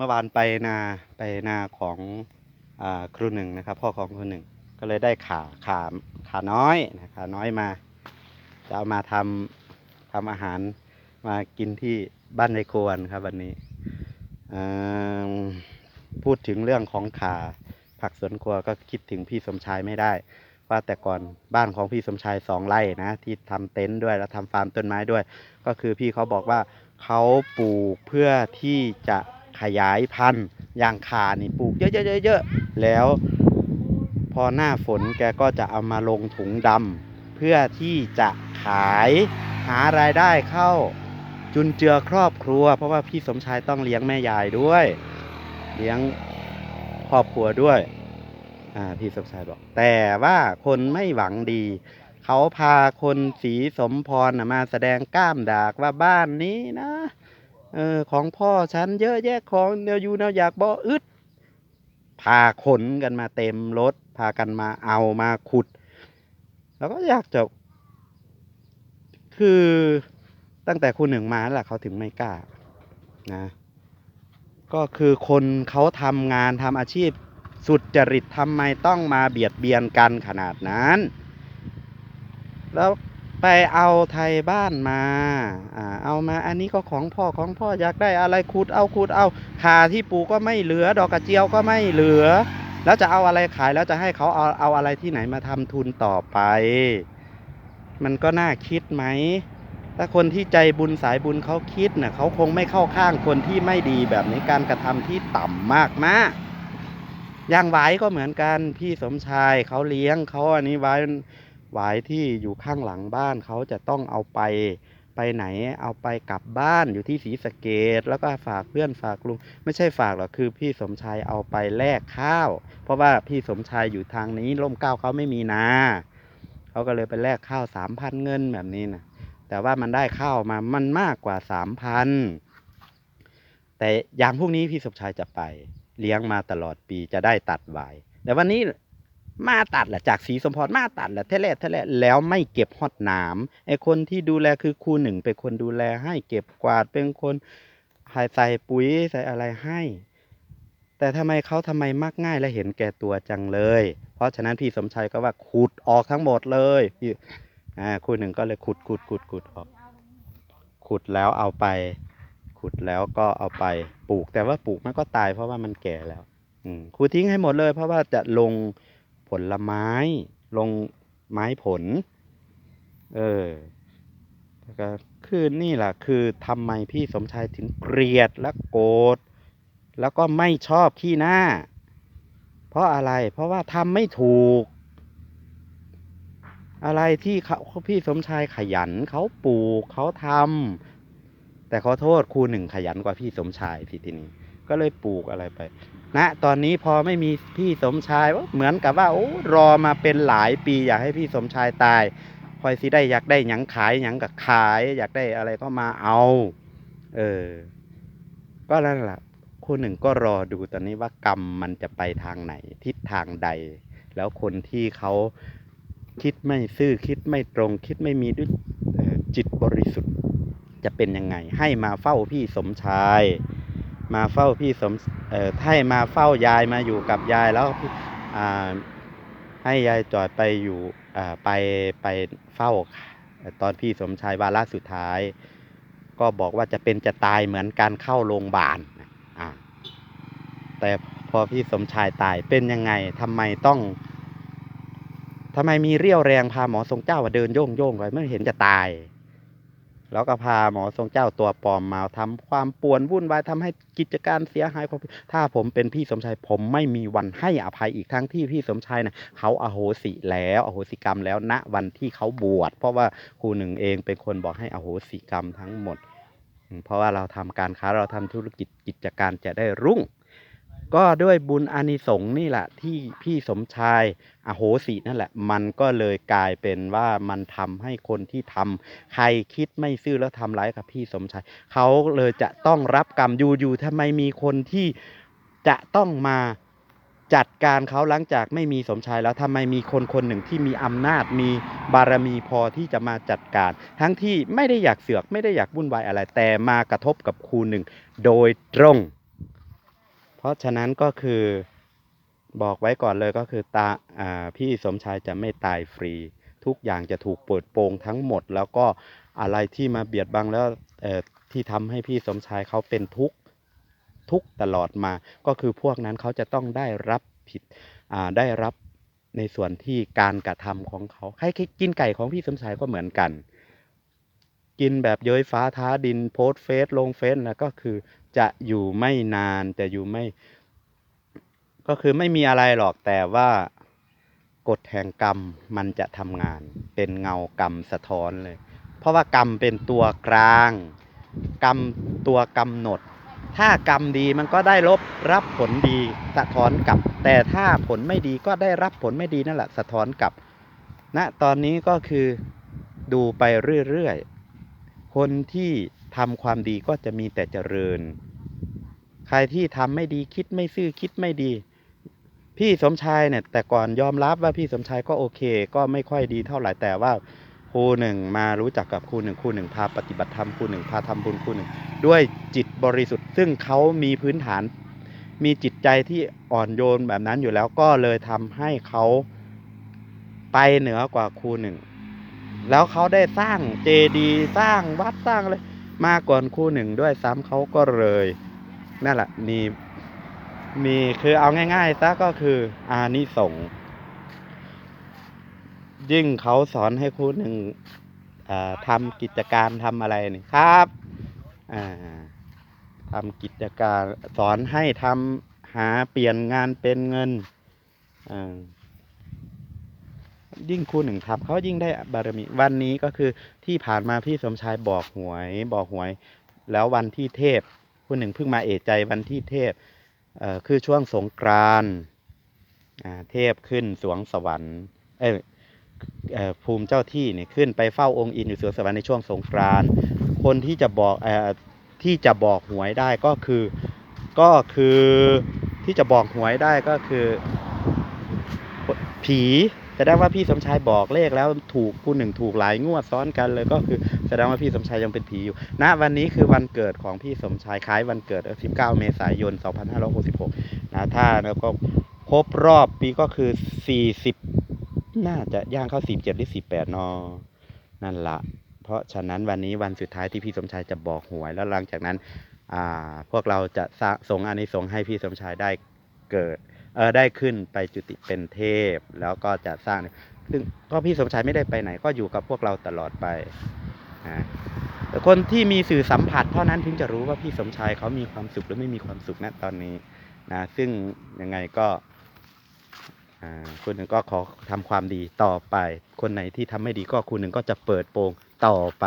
เมื่อวานไปนาไปนาของอครูหนึ่งนะครับ พ่อของครูหนึ่งก็เลยได้ขาขาขาน้อยนะขาน้อยมา จะเอามาทำทำอาหารมากินที่บ้านในครัวนครับวันนี้พูดถึงเรื่องของขาผักสวนครัวก็คิดถึงพี่สมชายไม่ได้ ว่าแต่ก่อนบ้านของพี่สมชายสองไร่นะที่ทำเต็นท์ด้วยแล้วทำฟาร์มต้นไม้ด้วย ก็คือพี่เขาบอกว่าเขาปลูกเพื่อที่จะ ขยายพันธุ์ยางขานี่ปลูกเยอะๆๆๆแล้ว พอหน้าฝนแกก็จะเอามาลงถุงดำเพื่อที่จะขายหารายได้เข้าจุนเจือครอบครัว เพราะว่าพี่สมชายต้องเลี้ยงแม่ยายด้วย เลี้ยงครอบครัวด้วยอ่าพี่สมชายบอก แต่ว่าคนไม่หวังดี เขาพาคนสีสมพรมาแสดงกล้ามดากว่าบ้านนี้นะ เออของพ่อฉันเยอะแยะของเดียวอยู่แนวอยากบ่อึดพาขนกันมาเต็มรถ พากันมาเอามาขุด แล้วก็อยากจะคือตั้งแต่คุณหนึ่งมาแล้วล่ะเขาถึงไม่กล้านะก็คือคนเขาทำงานทำอาชีพสุดจริตทำไมต้องมาเบียดเบียนกันขนาดนั้น แล้ว ไปเอาไทยบ้านมาอ่าเอามาอันนี้ก็ของพ่อของพ่ออยากได้อะไรขุดเอาขุดเอาขาที่ปลูกก็ไม่เหลือ ดอกกระเจียวก็ไม่เหลือ แล้วจะเอาอะไรขายแล้วจะให้เขาเอาเอาอะไรที่ไหนมาทำทุนต่อไป มันก็น่าคิดไหมถ้าคนที่ใจบุญสายบุญเขาคิดน่ะเขาคงไม่เข้าข้างคนที่ไม่ดีแบบนี้การกระทำที่ต่ำมากมากอย่างหวายก็เหมือนกันพี่สมชายเขาเลี้ยงเขาอันนี้ไว้ หวายที่อยู่ข้างหลังบ้านเขาจะต้องเอาไปไปไหนเอาไปกลับบ้านอยู่ที่ศรีสะเกดแล้วก็ฝากเพื่อนฝากลุงไม่ใช่ฝากหรอกคือพี่สมชายเอาไปแลกข้าว เพราะว่าพี่สมชายอยู่ทางนี้ร่มเก้าเขาไม่มีนาเขาก็เลยไปแลกข้าวสามพันเงินแบบนี้นะแต่ว่ามันได้ข้าวมามันมากกว่าสามพันแต่อย่างพวกนี้พี่สมชายจะไป เลี้ยงมาตลอดปีจะได้ตัดไว้แต่วันนี้ มาตัดแหละจากสีสมพรมาตัดแหละเทเลเทเลแล้วไม่เก็บฮอดหนามไอคนที่ดูแลคือครูหนึ่งเป็นคนดูแลให้เก็บกวาดเป็นคนใส่ปุ๋ยใส่อะไรให้ แต่ทำไมเขาทำไมมักง่ายและเห็นแก่ตัวจังเลย เพราะฉะนั้นพี่สมชัยก็ว่าขุดออกทั้งหมดเลยพี่อ่าครูหนึ่งก็เลยขุดขุดขุดขุดออก ขุดแล้วเอาไป ขุดแล้วก็เอาไปปลูก แต่ว่าปลูกมันก็ตายเพราะว่ามันแก่แล้ว อืมครูทิ้งให้หมดเลย เพราะว่าจะลง ผลไม้ ลงไม้ผล เออแล้วก็คือนี่แหละคือทำไมพี่สมชายถึงเกลียดและโกรธแล้วก็ไม่ชอบขี้หน้า เพราะอะไร เพราะว่าทำไม่ถูก อะไรที่เขาพี่สมชายขยันเขาปลูกเขาทำแต่ขอโทษครูหนึ่งขยันกว่าพี่สมชายทีทีนี้ ก็เลยปลูกอะไรไป นะตอนนี้พอไม่มีพี่สมชายเหมือนกับว่าโอ้รอมาเป็นหลายปี อยากให้พี่สมชายตายคอยสิได้อยากได้หยังขายหยังกับขาย อยากได้อะไรก็มาเอา เออ ก็นั่นแหละคนหนึ่งก็รอดูตอนนี้ว่ากรรมมันจะไปทางไหน ทิศทางใด แล้วคนที่เขาคิดไม่ซื่อคิดไม่ตรง คิดไม่มีด้วยจิตบริสุทธิ์ จะเป็นยังไง ให้มาเฝ้าพี่สมชาย มาเฝ้าพี่สมเอ่อให้มาเฝ้ายายมาอยู่กับยายแล้วพี่อ่าให้ยายจอดไปอยู่อ่าไปไปเฝ้าตอนพี่สมชายวาระสุดท้าย ก็บอกว่าจะเป็นจะตายเหมือนการเข้าโรงพยาบาลแต่พอพี่สมชายตายเป็นยังไงทำไมต้องทำไมมีเรี่ยวแรงพาหมอทรงเจ้ามาเดินโยงโยงไปไม่เห็นจะตาย แล้วก็พาหมอทรงเจ้าตัวปลอมมาทำความป่วนวุ่นวายทำให้กิจการเสียหายของพี่ถ้าผมเป็นพี่สมชายผมไม่มีวันให้อภัยอีกทั้งที่พี่สมชายนะเขาอโหสิแล้วอโหสิกรรมแล้วณวันที่เขาบวชเพราะว่าครูหนึ่งเองเป็นคนบอกให้อโหสิกรรมทั้งหมด เพราะว่าเราทำการค้าเราทำธุรกิจกิจการจะได้รุ่ง ก็ด้วยบุญอานิสงส์นี่แหละ ที่พี่สมชายอโหสินั่นแหละ มันก็เลยกลายเป็นว่ามันทำให้คนที่ทำใครคิดไม่ซื่อแล้วทำร้ายกับพี่สมชายเขาเลยจะต้องรับกรรมอยู่อยู่ทำไมมีคนที่จะต้องมาจัดการเขาหลังจากไม่มีสมชายแล้วทำไมมีคนคนหนึ่งที่มีอำนาจมีบารมีพอที่จะมาจัดการ ทั้งที่ไม่ได้อยากเสือกไม่ได้อยากวุ่นวายอะไรแต่มากระทบกับครูหนึ่ง โดยตรง เพราะฉะนั้นก็คือบอกไว้ก่อนเลยก็คือตาอพี่สมชายจะไม่ตายฟรี ทุกอย่างจะถูกเปิดโปงทั้งหมด แล้วก็อะไรที่มาเบียดบังแล้วที่ทำให้พี่สมชายเขาเป็นทุกข์ทุกตลอดมา ก็คือพวกนั้นเขาจะต้องได้รับผิดได้รับในส่วนที่การกระทำของเขาให้กินไก่ของพี่สมชายก็เหมือนกัน กินแบบเย้ยฟ้าท้าดินโพสเฟซลงเฟซนะก็คือ จะอยู่ไม่นานจะอยู่ไม่ ก็คือไม่มีอะไรหรอกแต่ว่ากฎแห่งกรรมมันจะทำงาน เป็นเงากรรมสะท้อนเลย เพราะว่ากรรมเป็นตัวกลาง กรรมตัวกำหนด ถ้ากรรมดีมันก็ได้ลบรับผลดีสะท้อนกลับ แต่ถ้าผลไม่ดีก็ได้รับผลไม่ดีนั่นแหละสะท้อนกลับณนะตอนนี้ก็คือดูไปเรื่อยๆ คนที่ ทำความดีก็จะมีแต่เจริญ ใครที่ทำไม่ดีคิดไม่ซื่อคิดไม่ดี พี่สมชายเนี่ย แต่ก่อนยอมรับว่าพี่สมชายก็โอเค ก็ไม่ค่อยดีเท่าไหร่แต่ว่าครูหนึ่งมารู้จักกับครูหนึ่งครูหนึ่งพาปฏิบัติธรรมครูหนึ่งพาทำบุญครูหนึ่งด้วยจิตบริสุทธิ์ ซึ่งเขามีพื้นฐาน มีจิตใจที่อ่อนโยนแบบนั้นอยู่แล้วก็เลยทำให้เขาไปเหนือกว่าครูหนึ่งแล้วเขาได้สร้างเจดีย์สร้างวัดสร้างอะไร มาก่อนครูหนึ่งด้วยซ้ำเขาก็เลยนั่นแหละมีมีคือเอาง่ายๆซะก็คืออานิสงส์ยิ่งเขาสอนให้ครูหนึ่งอ่าทำกิจการทำอะไรนี่ครับอ่าทำกิจการสอนให้ทำหาเปลี่ยนงานเป็นเงินอ่า ยิ่งครูหนึ่งทำเขายิ่งได้บารมีวันนี้ก็คือที่ผ่านมาพี่สมชายบอกหวยบอกหวย แล้ววันที่เทพคุณหนึ่งเพิ่งมาเอะใจวันที่เทพเอ่อคือช่วงสงกรานต์เทพขึ้นสวงสวรรค์เอยเอภูมิเจ้าที่เนี่ยขึ้นไปเฝ้าองค์อินอยู่สวงสวรรค์ในช่วงสงกรานต์คนที่จะบอกเอ่อที่จะบอกหวยได้ก็คือก็คือที่จะบอกหวยได้ก็คือผี แสดงว่าพี่สมชายบอกเลขแล้วถูกผู้หนึ่งถูกหลายงวดซ้อนกันเลยก็คือแสดงว่าพี่สมชายยังเป็นผีอยู่ณวันนี้คือวันเกิดของพี่สมชายคล้ายวันเกิดเอ่19 เมษายน 2566 นะถ้าแล้วก็ครบรอบปีก็คือ 40 น่าจะย่างเข้า 47 หรือ 48นอนั่นละเพราะฉะนั้นวันนี้วันสุดท้ายที่พี่สมชายจะบอกหวยแล้วหลังจากนั้นพวกเราจะสะส่งอานิสงส์ให้พี่สมชายได้เกิด เออได้ขึ้นไปจุติเป็นเทพ แล้วก็จะสร้างซึ่งก็พี่สมชายไม่ได้ไปไหน ก็อยู่กับพวกเราตลอดไปนะแต่คนที่มีสื่อสัมผัสเท่านั้นถึงจะรู้ว่าพี่สมชายเขามีความสุขหรือไม่มีความสุขณตอนนี้นะซึ่งยังไงก็คุณหนึ่งก็ขอทำความดีต่อไป คนไหนที่ทำไม่ดีก็คุณหนึ่งก็จะเปิดโปงต่อไป